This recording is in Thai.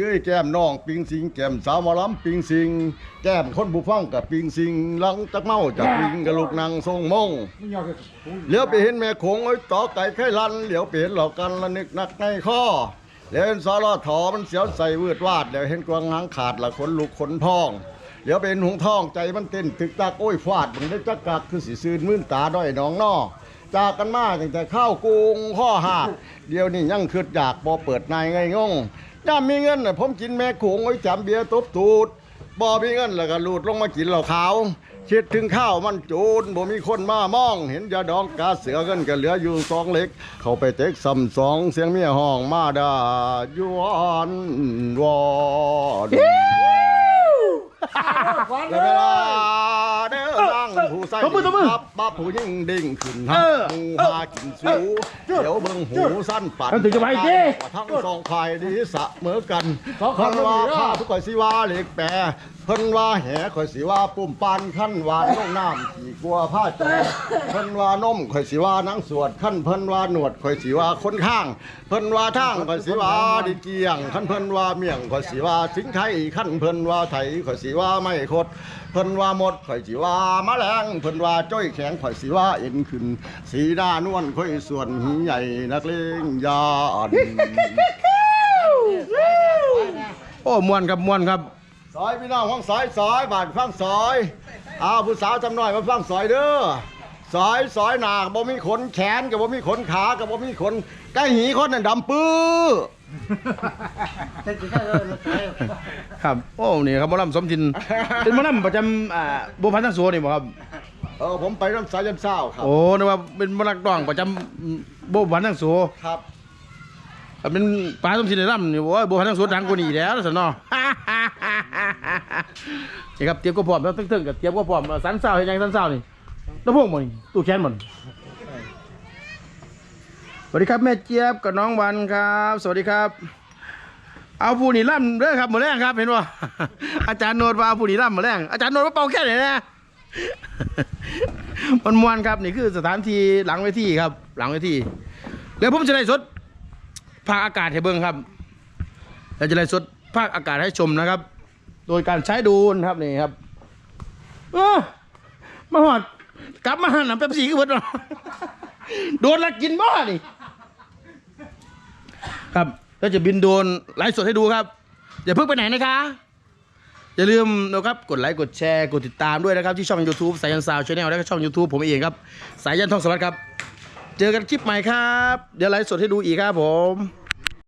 เอ้ยแก้มน้องปิงสิงแก้มสาวหมอลำปิงสิงแก้มคนผู้ฟังกับปิงสิงหลังจากเมาจากปิงกับลูกนางทรงมงเหลียวไปเห็นแม่โขงไอ้ต่อไก่ไข่ลันเหลียวไปเห็นเหล่ากันละนึกนักในข้อแล้วเห็นสารถอมันเสียวใส่วืดวาดแล้วเห็นกวางหางขาดละขนลุกขนพองเหลียวไปเห็นหงทองใจมันเต้นตึกตักโอ้ยฟาดมันได้จักกักคือสีซืนมื่นตาด้อยน้องนอจากกันมาตั้งแต่ข้าวกรุงข้อหาดเดี๋ยวนี้ยังคืดอยากบ่เปิดนายไงงง ย่ามีเงินน่ะผมกินแม่ขงไว้จำเบียร์ตบตูดบ่มีเงินแล้วก็ลูดลงมากินเหล้าขาวคิดถึงข้าวมันจูนบ่มีคนมามอง เห็นยาดองกาเสือเงินก็เหลืออยู่สองเล็ก เข้าไปเต็กซ้ำสองเสียงเมียห้องมาดายวนวอนและเวลาเด้อ นั่งผู้ใส่ตบมือตบมือครับบ้าผู้ยิ่งดิ่งขึ้นเอฮะอหมูหากินสูเดี๋ยวเบิ่งหูสั้นปัดเอาถึงจะไปดิทั้งสองฝ่ายดีสะเหมือกันสองคเพิ่นนว่าเลยเด้อข้าผู้ข่อยสิว่าเหล็กแปรเพิ่นว่าแหข่อยสิว่าปุ่มปานขั้นหวานลงน้ำขี่กลัวผ้าแจกเพิ่นว่านมข่อยสิว่านังสวดขั้นเพิ่นว่าหนวดข่อยสิว่าคนข้าง เพิ่นว่าทางข่อยสิว่าดินเกียงขั้นเพิ่นว่าเมี่ยงข่อยสิว่าสิงไทยขั้นเพิ่นว่าไทยข่อยสิว่าไม่คดเพิ่นว่าหมดข่อยสิว่าแมลงเพิ่นว่าจ้อยแข็งข่อยสิว่าเอ็นขึ้น สีหน้านวลข่อยส่วนหีใหญ่นักเลงยานโอ้มวนครับมวนครับซอยพี่น้องฟังซอยซอยบาดฟังซอยอ้าวผู้สาวจำหน่อยมาฟังซอยเด้อซอยซอยหนาบ่มีขนแขนกับบ่มีขนขากับบ่มีขนใกล้หีคนนั่นดำปื้อครับโอ้นี่ครับหมอลำสมทินเป็นหมอลำประจำอ่าบัวพันธ์ทั้งโซนี่บ่ครับ เออผมไปน้ำสายยันเศร้าครับโอ้นึกว่าเป็นหมอลักดองประจำบัวพันธ์ทั้งโซครับถ้าเป็นปลาสมทินในลำนี่โอ้ยบัวพันธ์ทั้งโซดังกว่านี้แล้วสินเนาะนี่ครับเตรียมก็พร้อมแล้วตึ้งๆกับเตรียมก็พร้อมสันเศร้าเฮ็ดหยังสันเศร้านี่น้ำพวกมันตู้แขนมันสวัสดีครับแม่เจี๊ยบกับน้องวันครับ สวัสดีครับ เอาผู้นี่ล่ำเด้อครับหมดแรงครับเห็นว่าอาจารย์โนดว่าเอาผู้นี่ล่ำหมดแรงอาจารย์โนดว่าเป่าแค่ไหนนะ มันมวนครับนี่คือสถานที่หลังเวทีครับ หลังเวทีแล้วผมจะได้สดภาคอากาศให้เบิ่งครับแล้วจะได้สดภาคอากาศให้ชมนะครับ โดยการใช้ดรนครับนี่ครับเออมาหอดกลับมาหันน้ำเป๊ปซี่ก็เบิดเนาะโดนละกินบ้านี่ครับก็จะบินโดนไลฟ์สดให้ดูครับอย่าเพิ่งไปไหนนะคะ อย่าลืมนะครับกดไลค์กดแชร์กดติดตามด้วยนะครับที่ช่อง YouTube สายยันสาวชาแนลและก็ช่อง YouTube ผมเองครับสายันทองสวัสดิ์ครับ เจอกันคลิปใหม่ครับ เดี๋ยวไลฟ์สดให้ดูอีกครับผม